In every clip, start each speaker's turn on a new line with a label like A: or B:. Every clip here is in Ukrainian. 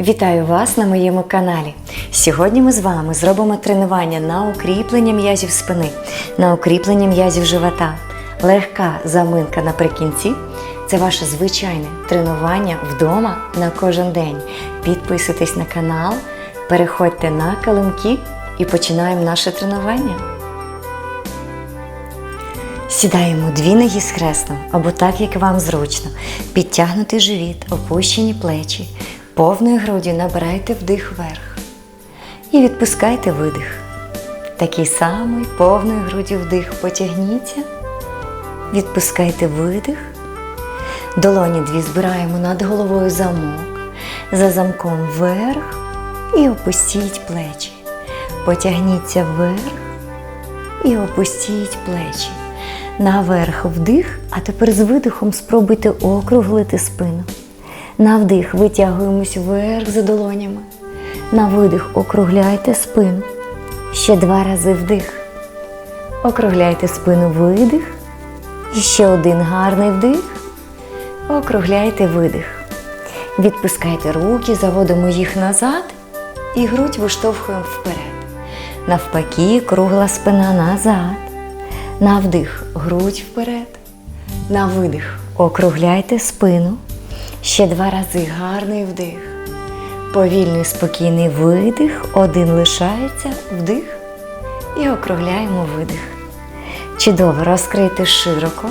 A: Вітаю вас на моєму каналі. Сьогодні ми з вами зробимо тренування на укріплення м'язів спини, на укріплення м'язів живота. Легка заминка наприкінці це ваше звичайне тренування вдома на кожен день. Підписуйтесь на канал, переходьте на килимки і починаємо наше тренування. Сідаємо дві ноги схресно або так, як вам зручно. Підтягнутий живіт, опущені плечі. Повною груддю набирайте вдих вверх. І відпускайте видих. Такий самий повною груддю вдих. Потягніться. Відпускайте видих. Долоні дві збираємо над головою замок. За замком вверх і опустіть плечі. Потягніться вверх і опустіть плечі. Наверх вдих, а тепер з видихом спробуйте округлити спину. На вдих витягуємось вверх за долонями. На видих округляйте спину. Ще два рази вдих. Округляйте спину видих. І ще один гарний вдих. Округляйте видих. Відпускайте руки, заводимо їх назад і грудь виштовхуємо вперед. Навпаки, кругла спина назад. На вдих грудь вперед. На видих округляйте спину. Ще два рази гарний вдих. Повільний спокійний видих. Один лишається вдих. І округляємо видих. Чудово розкрийте широко.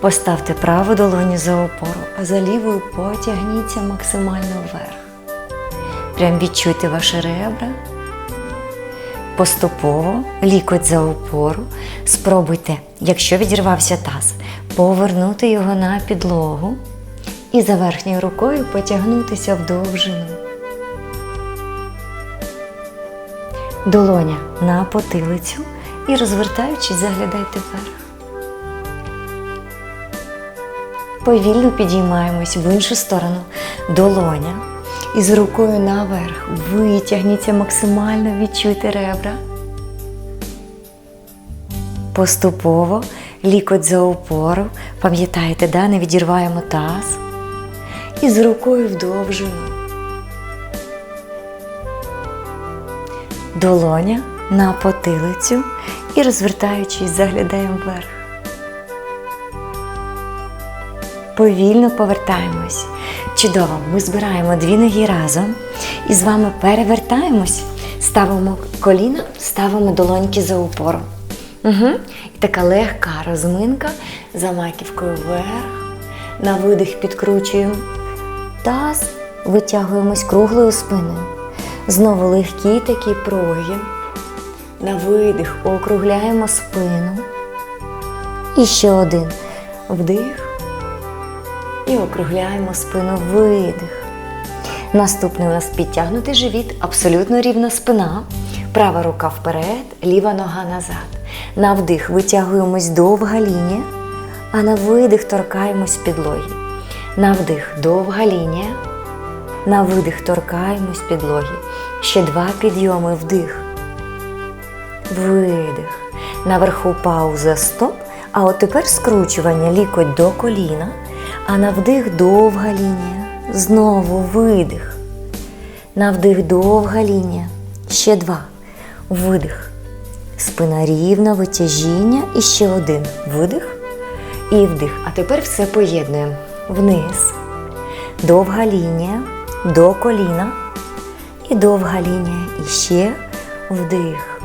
A: Поставте праву долоню за опору, а за лівою потягніться максимально вверх. Прям відчуйте ваші ребра. Поступово лікоть за опору. Спробуйте, якщо відірвався таз, повернути його на підлогу і за верхньою рукою потягнутися в довжину. Долоня на потилицю і розвертаючись, заглядайте вверх. Повільно підіймаємось в іншу сторону. Долоня. І з рукою наверх витягніться максимально, відчуйте ребра. Поступово лікоть за опору. Пам'ятаєте, да? не відірваємо таз. І з рукою в довжину. Долоня на потилицю і розвертаючись, заглядаємо вверх. Повільно повертаємось. Чудово, ми збираємо дві ноги разом і з вами перевертаємось, ставимо коліна, ставимо долоньки за опору. Угу. І така легка розминка за маківкою вверх. На видих підкручуємо таз, витягуємось круглою спиною. Знову легкі такі прогін. На видих округляємо спину. І ще один вдих. І округляємо спину видих. Наступний у нас підтягнутий живіт, абсолютно рівна спина. Права рука вперед, ліва нога назад. На вдих витягуємось довга лінія, а на видих торкаємось підлоги. На вдих довга лінія. На видих торкаємось підлоги. Ще два підйоми вдих. Видих. Наверху пауза стоп. А от тепер скручування лікоть до коліна. А на вдих довга лінія. Знову видих. На вдих довга лінія. Ще два. Видих. Спина рівна, витяжіння. І ще один. Видих. І вдих. А тепер все поєднуємо. Вниз. Довга лінія. До коліна. І довга лінія. І ще вдих.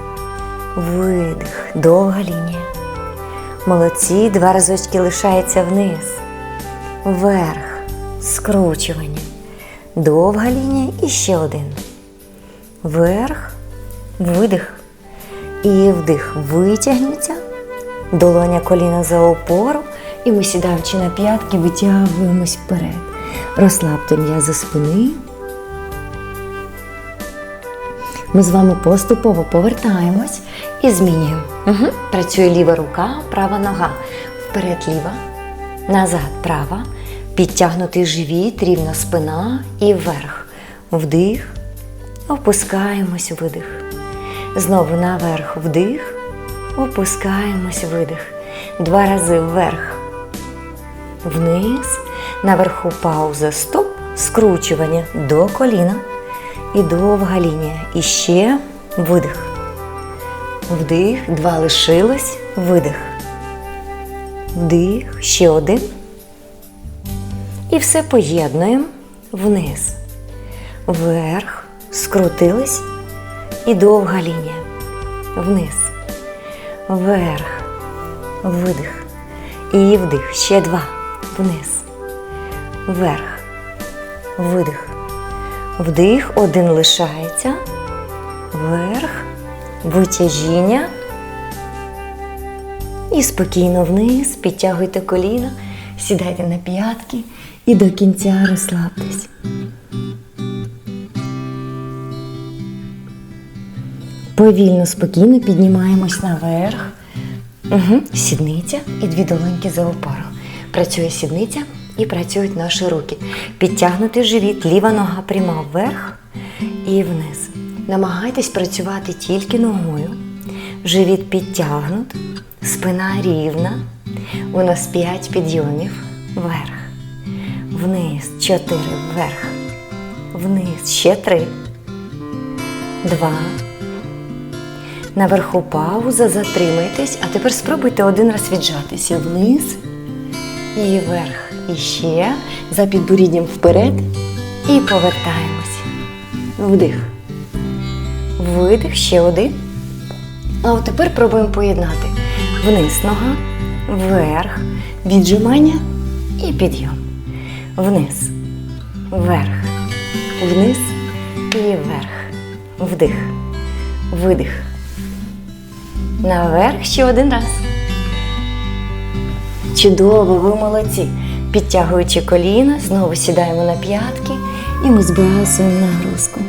A: Видих. Довга лінія. Молодці. Два разочки лишається вниз вверх, скручування, довга лінія і ще один. Вверх, видих і вдих. Витягніться, долоня коліна за опору. І ми, сідаючи на п'ятки, витягуємось вперед. Розслабте м'язи спини. Ми з вами поступово повертаємось і змінюємо. Угу. Працює ліва рука, права нога. Вперед ліва, назад права. Підтягнутий живіт, рівна спина і вверх. Вдих. Опускаємось видих. Знову наверх вдих. Опускаємось видих. Два рази вверх. Вниз. Наверху пауза. Стоп. Скручування до коліна. і довга лінія. І ще видих. Вдих, два лишилось, видих. Вдих, ще один. І все поєднуємо вниз. Вверх, скрутились і довга лінія. Вниз. Вверх. Видих. І вдих. Ще два. Вниз. Вверх. Видих. Вдих. Один лишається. Вверх. Витяжіння. І спокійно вниз. Підтягуйте коліна. Сідайте на п'ятки і до кінця розслабтесь. Повільно, спокійно піднімаємось наверх. Угу. Сідниця і дві долоньки за опору. Працює сідниця і працюють наші руки. Підтягнути живіт, ліва нога пряма вверх і вниз. Намагайтесь працювати тільки ногою. Живіт підтягнут, спина рівна. У нас 5 підйомів вверх. Вниз, 4, вверх. Вниз, ще 3. 2. Наверху пауза, затримайтесь, а тепер спробуйте один раз віджатися вниз і вверх. І ще за підборіддям вперед і повертаємось. Вдих. Видих, ще один. А от тепер пробуємо поєднати. Вниз нога, вверх, віджимання і підйом. Вниз, вверх, вниз і вверх. Вдих, видих. Наверх ще один раз. Чудово, ви молодці. Підтягуючи коліна, знову сідаємо на п'ятки і ми збрасуємо нагрузку.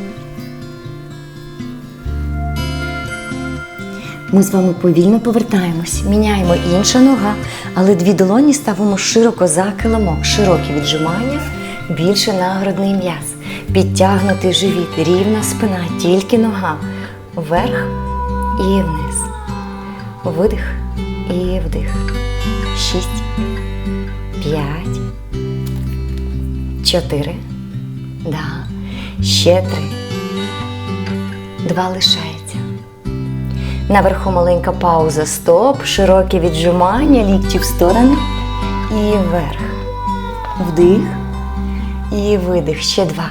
A: Ми з вами повільно повертаємось, міняємо інша нога, але дві долоні ставимо широко за килимок, широкі віджимання, більше нагородний м'яз. Підтягнутий живіт, рівна спина, тільки нога. Вверх і вниз. Видих і вдих. Шість. П'ять. Чотири. Да. Ще три. Два лишається. Наверху маленька пауза. Стоп. Широке віджимання, лікті в сторони. І вверх. Вдих. І видих. Ще два.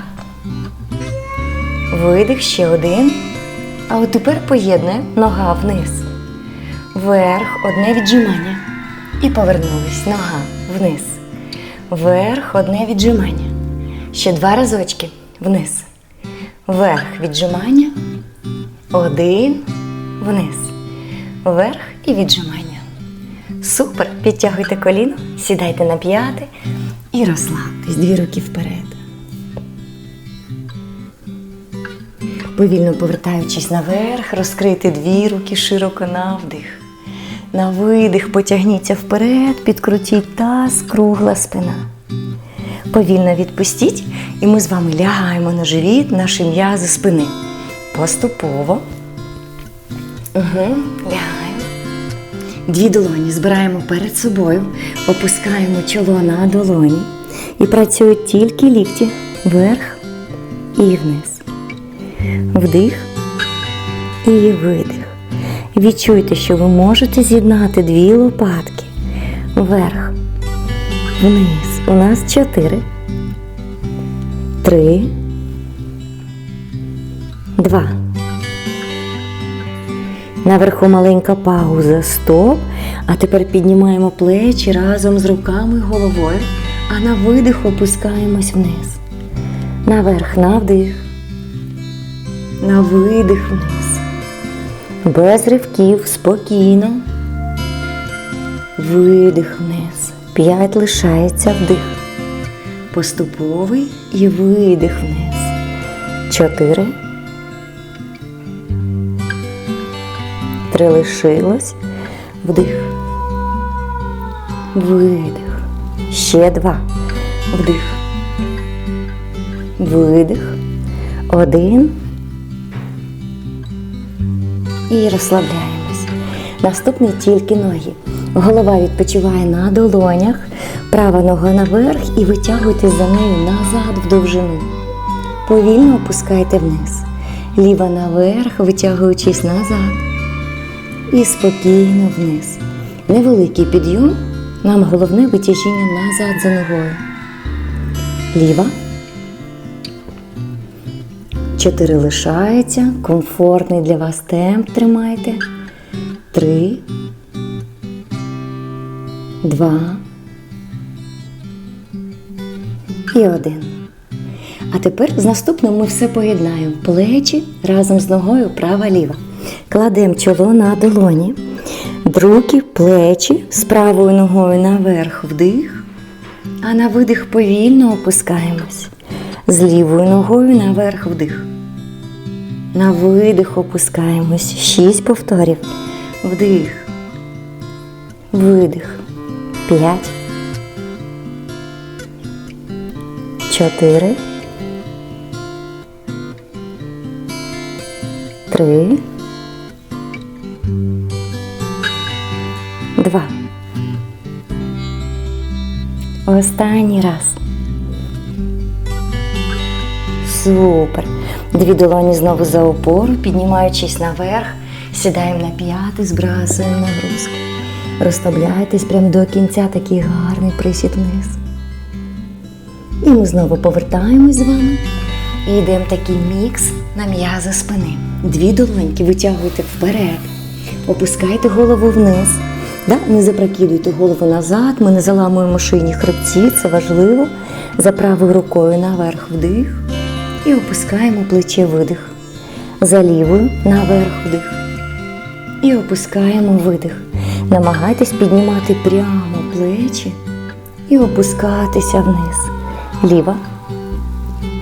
A: Видих, ще один. А от тепер поєднуємо нога вниз. Вверх, одне віджимання. І повернулись. Нога вниз. Вверх, одне віджимання. Ще два разочки. Вниз. Вверх віджимання. Один. Вниз. Вверх і віджимання. Супер. Підтягуйте коліно, сідайте на п'яти і розслабтесь. Дві руки вперед. Повільно повертаючись наверх, розкрийте дві руки широко на вдих. На видих потягніться вперед, підкрутіть таз, кругла спина. Повільно відпустіть, і ми з вами лягаємо на живіт, наші м'язи спини. Поступово. Угу, лягаємо. Дві долоні збираємо перед собою, опускаємо чоло на долоні і працюють тільки лікті вверх і вниз. Вдих і видих. Відчуйте, що ви можете з'єднати дві лопатки вверх, вниз. У нас чотири, три, два. Наверху маленька пауза. Стоп. А тепер піднімаємо плечі разом з руками головою, а на видих опускаємось вниз. Наверх, на вдих. На видих вниз. Без ривків, спокійно. Видих вниз. П'ять лишається вдих. Поступовий і видих вниз. Чотири. Три лишилось. Вдих. Видих. Ще два. Вдих. Видих. Один. І розслабляємось. Наступний тільки ноги. Голова відпочиває на долонях, права нога наверх і витягуйтесь за нею назад в довжину. повільно опускайте вниз. Ліва наверх, витягуючись назад. І спокійно вниз. Невеликий підйом. Нам головне витяжіння назад за ногою. Ліва. Чотири лишається. Комфортний для вас темп тримайте. Три. Два. І один. А тепер з наступним ми все поєднаємо. Плечі разом з ногою права-ліва. Кладемо чоло на долоні. Руки, плечі з правою ногою наверх вдих. А на видих повільно опускаємось. З лівою ногою наверх вдих. На видих опускаємось. Шість повторів. Вдих. Видих. П'ять. Чотири. Три. Два. Останній раз. Супер. Дві долоні знову за опору, піднімаючись наверх, сідаємо на п'яти, збрасуємо нагрузку. Розслабляйтесь прямо до кінця такий гарний присід вниз. І ми знову повертаємось з вами. І йдемо такий мікс на м'язи спини. Дві долоньки витягуйте вперед, опускайте голову вниз. Да? Не запрокидуйте голову назад, ми не заламуємо шийні хребці, це важливо. За правою рукою наверх вдих і опускаємо плече видих. За лівою наверх вдих. І опускаємо видих. Намагайтесь піднімати прямо плечі і опускатися вниз. Ліва.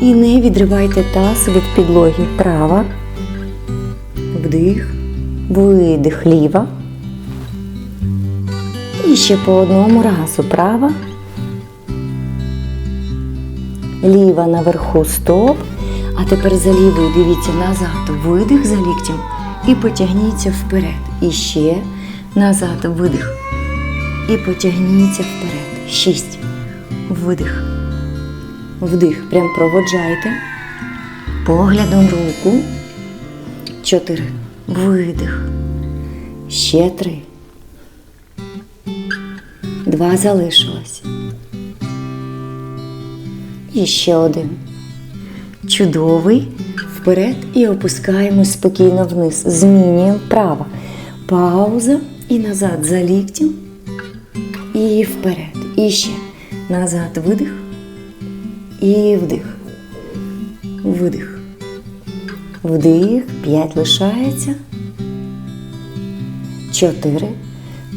A: І не відривайте таз від підлоги. Права. Вдих. Видих ліва. І ще по одному разу. Права. Ліва наверху стоп. А тепер за лівою дивіться назад. Видих за ліктем. І потягніться вперед. І ще назад видих. І потягніться вперед. Шість. Видих. Вдих. Прям проводжайте. Поглядом руку. Чотири. Видих. Ще три. Два залишилось. І ще один. Чудовий. Вперед і опускаємось спокійно вниз. Змінюємо право. Пауза і назад за ліктем. І вперед. І ще. Назад видих. І вдих. Видих. Вдих. П'ять лишається. Чотири.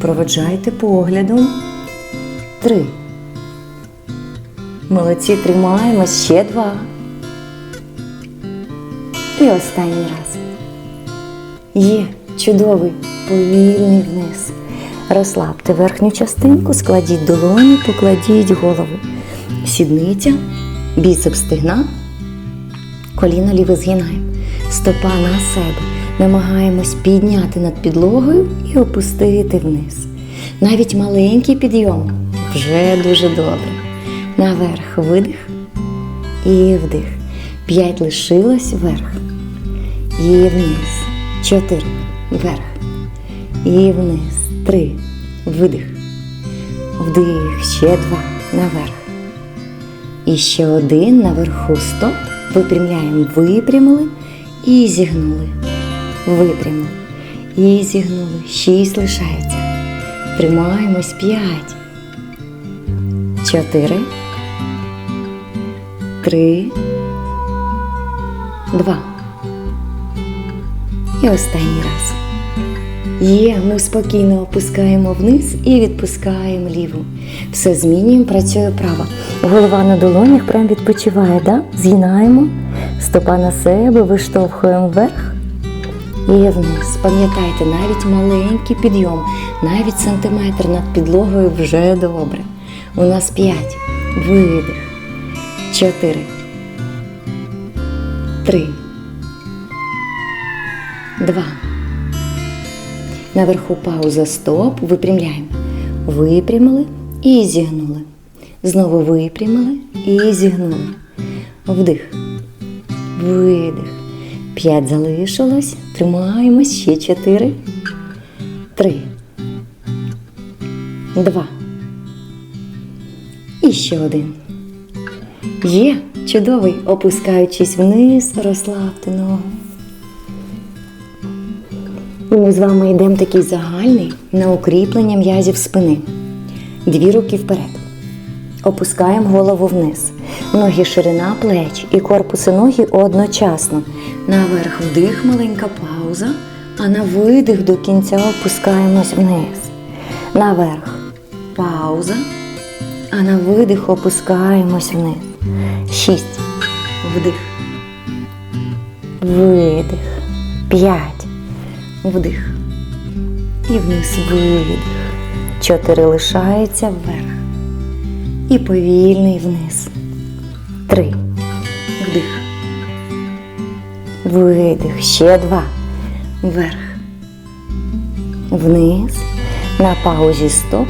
A: Проведжайте поглядом. Три. Молодці, тримаємось. Ще два. І останній раз. Є чудовий, повільний вниз. Розслабте верхню частинку, складіть долоні, покладіть голову. Сідниця, біцепс стегна, коліно ліве згинаємо. Стопа на себе. Намагаємось підняти над підлогою і опустити вниз. Навіть маленький підйом вже дуже добре. Наверх видих і вдих. П'ять лишилось вверх. І вниз. Чотири. Вверх. І вниз. Три. Видих. Вдих. Ще два. Наверх. І ще один наверху. Стоп. Випрямляємо. Випрямили і зігнули. Випрямили. І зігнули. Шість лишається. Тримаємось. П'ять. Чотири. Три. Два. І останній раз. Є, ми спокійно опускаємо вниз і відпускаємо ліву. Все змінюємо, працює права. Голова на долонях прям відпочиває, да? згинаємо, стопа на себе, виштовхуємо вверх і вниз. Пам'ятайте, навіть маленький підйом, навіть сантиметр над підлогою вже добре. У нас п'ять. Видих. Чотири. Три. Два. Наверху пауза стоп. Випрямляємо. Випрямили і зігнули. Знову випрямили і зігнули. Вдих. видих. П'ять залишилось. Тримаємось. Ще чотири. Три. Два. І ще один. Є. Чудовий. Опускаючись вниз, розслабте ногу. І ми з вами йдемо такий загальний на укріплення м'язів спини. Дві руки вперед. Опускаємо голову вниз. Ноги ширина плеч і корпуси ноги одночасно. Наверх вдих, маленька пауза, а на видих до кінця опускаємось вниз. Наверх пауза, а на видих опускаємось вниз. Шість. Вдих. Видих. П'ять. Вдих. І вниз видих. Чотири лишається вверх. І повільний вниз. Три. Вдих. Видих. Ще два. Вверх. Вниз. На паузі стоп.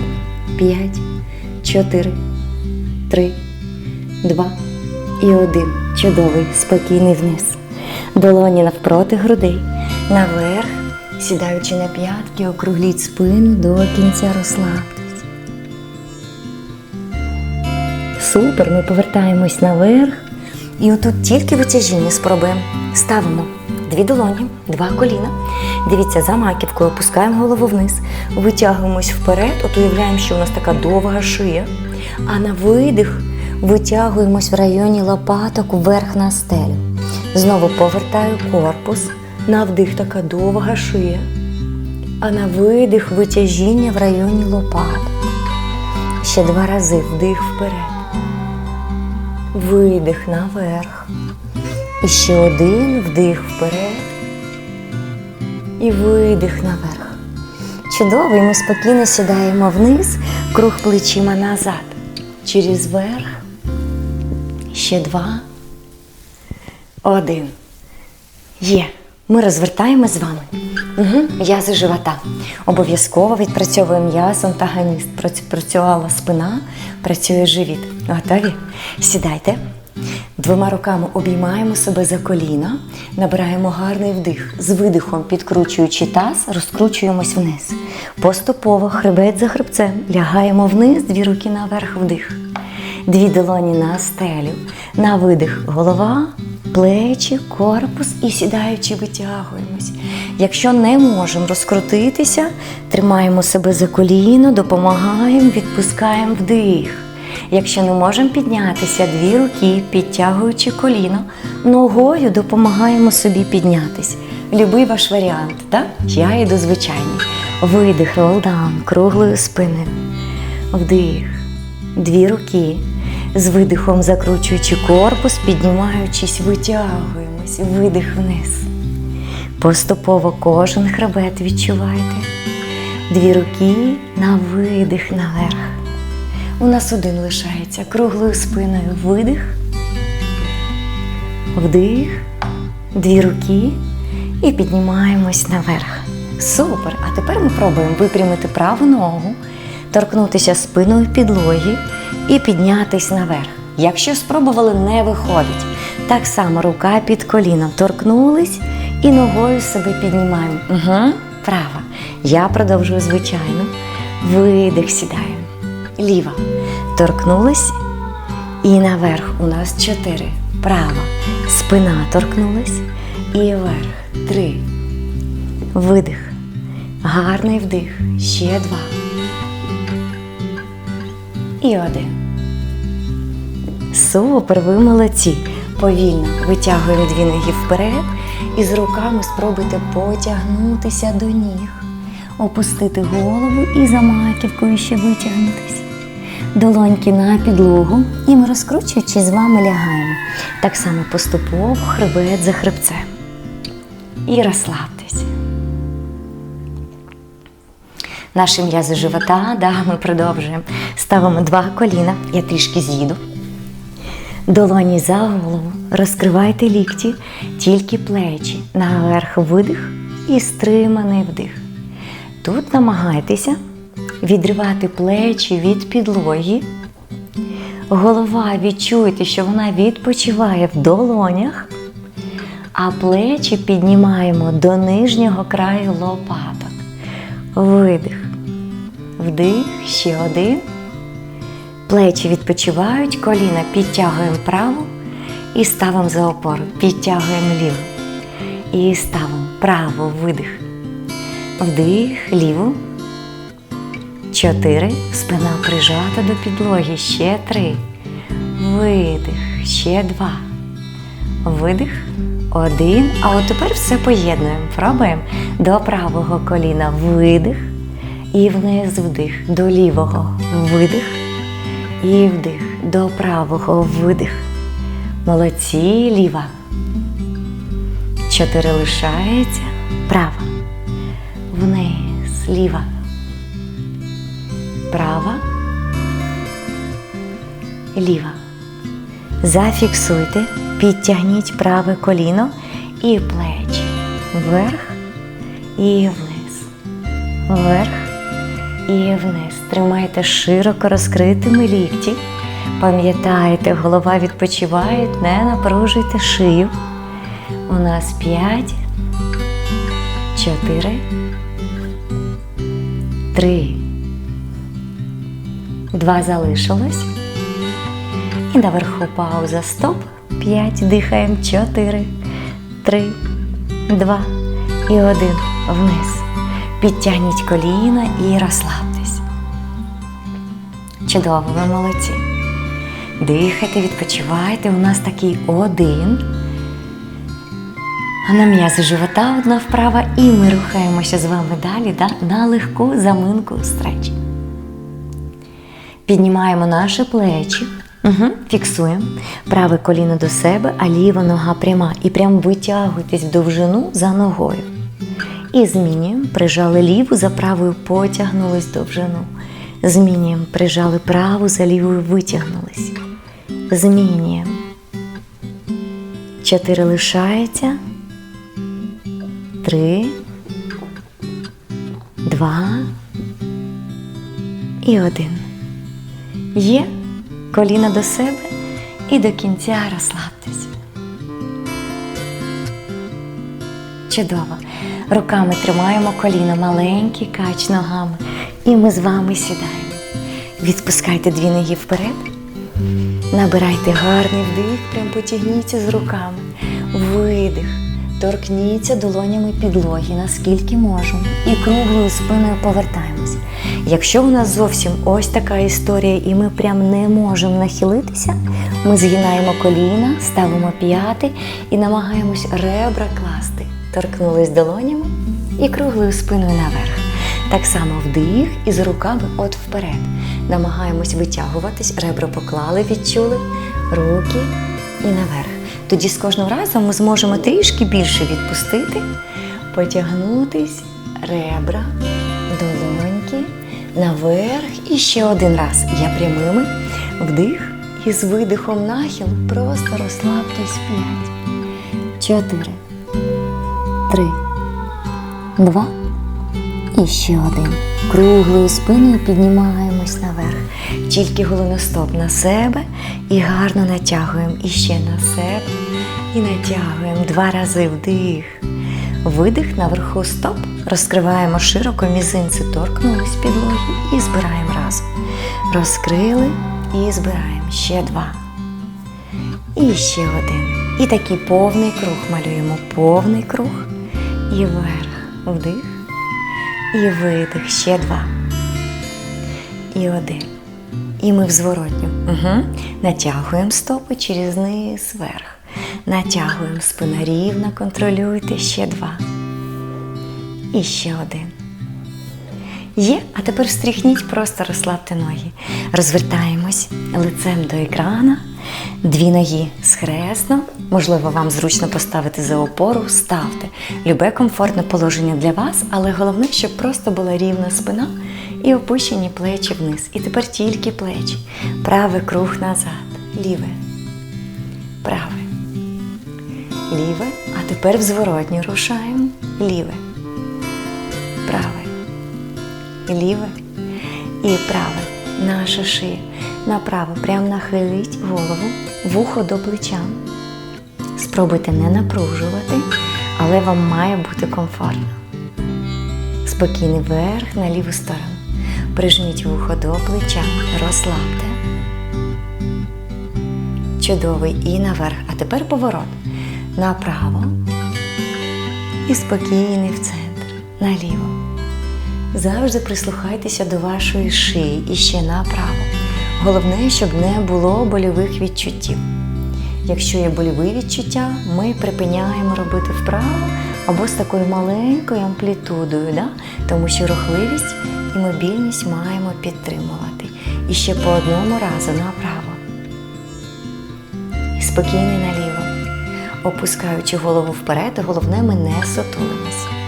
A: П'ять. Чотири. Три. Два. І один. Чудовий. Спокійний вниз. Долоні навпроти грудей. Наверх. Сідаючи на п'ятки, округліть спину до кінця розслабтесь. Супер, ми повертаємось наверх. І отут тільки витяжіння спробуємо. Ставимо дві долоні, два коліна. Дивіться, за маківкою опускаємо голову вниз, витягуємось вперед, от уявляємо, що у нас така довга шия. А на видих витягуємось в районі лопаток вверх на стелю. Знову повертаю корпус. На вдих така довга шия. А на видих витяжіння в районі лопаток. Ще два рази вдих вперед. Видих наверх. І ще один вдих вперед. І видих наверх. Чудово, і ми спокійно сідаємо вниз, круг плечима назад. Через верх. Ще два. Один. Є. Ми розвертаємось з вами. Угу. М'язи живота. Обов'язково відпрацьовуємо м'яз, антагоніст. Працювала спина, працює живіт. Готові? Сідайте. Двома руками обіймаємо себе за коліна, набираємо гарний вдих. З видихом, підкручуючи таз, розкручуємось вниз. Поступово хребет за хребцем. Лягаємо вниз, дві руки наверх вдих. Дві долоні на стелю. На видих голова, плечі, корпус і сідаючи витягуємось. Якщо не можемо розкрутитися, тримаємо себе за коліно, допомагаємо, відпускаємо вдих. Якщо не можемо піднятися, дві руки, підтягуючи коліно, ногою допомагаємо собі піднятись. Любий ваш варіант, так? Я йду звичайний. Видих, ролдаун, круглою спиною. Вдих. Дві руки. З видихом закручуючи корпус, піднімаючись, витягуємось. Видих вниз. Поступово кожен хребет відчувайте. Дві руки на видих наверх. У нас один лишається круглою спиною. Видих. Вдих. Дві руки. І піднімаємось наверх. Супер! А тепер ми пробуємо випрямити праву ногу, торкнутися спиною підлоги і піднятись наверх. Якщо спробували, не виходить. Так само рука під коліном торкнулись і ногою себе піднімаємо. Угу. Права. Я продовжую звичайно. Видих сідаємо. Ліва. Торкнулись. І наверх у нас чотири. Права. Спина торкнулась. І вверх. Три. Видих. Гарний вдих. Ще два. І один. Супер, ви молодці. Повільно витягуємо дві ноги вперед і з руками спробуйте потягнутися до ніг, опустити голову і за маківкою ще витягнутися. Долоньки на підлогу, і ми розкручуючи з вами лягаємо. Так само поступово хребет за хребцем. І розслабтесь. Наші м'язи живота, да, ми продовжуємо. Ставимо два коліна, я трішки з'їду. Долоні за голову, розкривайте лікті, тільки плечі, наверх видих і стриманий вдих. Тут намагайтеся відривати плечі від підлоги. Голова відчуйте, що вона відпочиває в долонях. а плечі піднімаємо до нижнього краю лопаток. Видих. Вдих, ще один. Плечі відпочивають, коліна підтягуємо праву і ставимо за опору. Підтягуємо ліву. І ставимо право, видих. Вдих, ліву. Чотири. Спина прижата до підлоги. Ще три. Видих. Ще два. Видих. Один. А от тепер все поєднуємо. Пробуємо до правого коліна. Видих. І вниз вдих. До лівого. Видих. І вдих. До правого. Видих. Молодці. Ліва. Чотири лишається. Права. Вниз. Ліва. Права. Ліва. Зафіксуйте, підтягніть праве коліно і плечі. Вверх і вниз. Вверх і вниз. Тримайте широко розкритими лікті. Пам'ятайте, голова відпочиває, не напружуйте шию. У нас п'ять, чотири, три. Два залишилось. І наверху пауза. Стоп. П'ять. Дихаємо. Чотири, три, два і один. Вниз. Підтягніть коліна і розслабтесь. Чудово, ви молодці. Дихайте, відпочивайте. У нас такий один. А на м'язи живота одна вправа, і ми рухаємося з вами далі да, на легку заминку стреч. Піднімаємо наші плечі, угу. фіксуємо праве коліно до себе, а ліва нога пряма. І прям витягуйтесь в довжину за ногою. І змінюємо, прижали ліву за правою, потягнулись в довжину. Змінюємо, прижали праву за лівою, витягнулись. Змінюємо. Чотири лишається. Три, два і один. Є коліна до себе і до кінця розслабтесь. Чудово. Руками тримаємо коліна, маленький кач ногами. І ми з вами сідаємо. Відпускайте дві ноги вперед. Набирайте гарний вдих, прям потягніться з руками. Видих. Торкніться долонями підлоги, наскільки можемо. І круглою спиною повертаємось. Якщо у нас зовсім ось така історія, і ми прям не можемо нахилитися, ми згинаємо коліна, ставимо п'яти і намагаємось ребра класти. Торкнулись долонями і круглою спиною наверх. Так само вдих і з руками от вперед. Намагаємось витягуватись, ребра поклали, відчули, руки і наверх. Тоді з кожним разом ми зможемо трішки більше відпустити, потягнутись, ребра, долоньки, наверх і ще один раз. Я прямими вдих і з видихом нахил просто розслабтесь п'ять, чотири, три, два. І ще один. Круглою спиною піднімаємось наверх. Тільки голеностоп на себе і гарно натягуємо. І ще на себе. І натягуємо два рази вдих. Видих наверху стоп. Розкриваємо широко мізинці, торкнулись підлоги і збираємо разом. Розкрили і збираємо. Ще два. І ще один. І такий повний круг малюємо. Повний круг. І вверх. Вдих. І видих, ще два. І один. І ми в зворотню. Угу. Натягуємо стопи через низ вверх. Натягуємо спина рівна, контролюйте ще два. І ще один. Є, а тепер стріхніть, просто розслабте ноги. Розвертаємось лицем до екрана. Дві ноги схресно. Можливо, вам зручно поставити за опору, ставте. Любе комфортне положення для вас, але головне, щоб просто була рівна спина і опущені плечі вниз. І тепер тільки плечі. Правий круг назад. Ліве. Праве. Ліве. А тепер в зворотні рушаємо. Ліве. Праве. Ліве і праве. Наша шия. Направо. Прям нахиліть голову, вухо до плеча. Спробуйте не напружувати, але вам має бути комфортно. Спокійний вверх на ліву сторону. Прижміть вухо до плеча, розслабте. Чудовий і наверх. А тепер поворот. Направо. І спокійний в центр. Наліво. Завжди прислухайтеся до вашої шиї і ще направо. Головне, щоб не було больових відчуттів. Якщо є больові відчуття, ми припиняємо робити вправо або з такою маленькою амплітудою, да? тому що рухливість і мобільність маємо підтримувати. І ще по одному разу направо. І спокійний наліво. Опускаючи голову вперед, головне ми не сотулимося.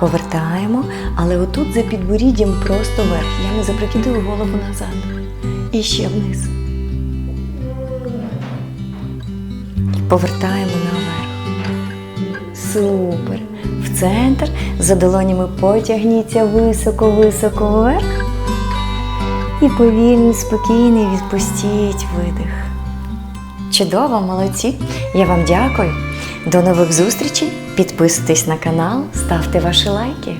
A: Повертаємо, але отут за підборіддям просто вверх. Я не запрокидую голову назад. І ще вниз. Повертаємо наверх. Супер. В центр за долонями потягніться високо-високо вверх. І повільний, спокійний відпустіть видих. Чудово, молодці! Я вам дякую. До нових зустрічей. Підписуйтесь на канал, ставте ваші лайки.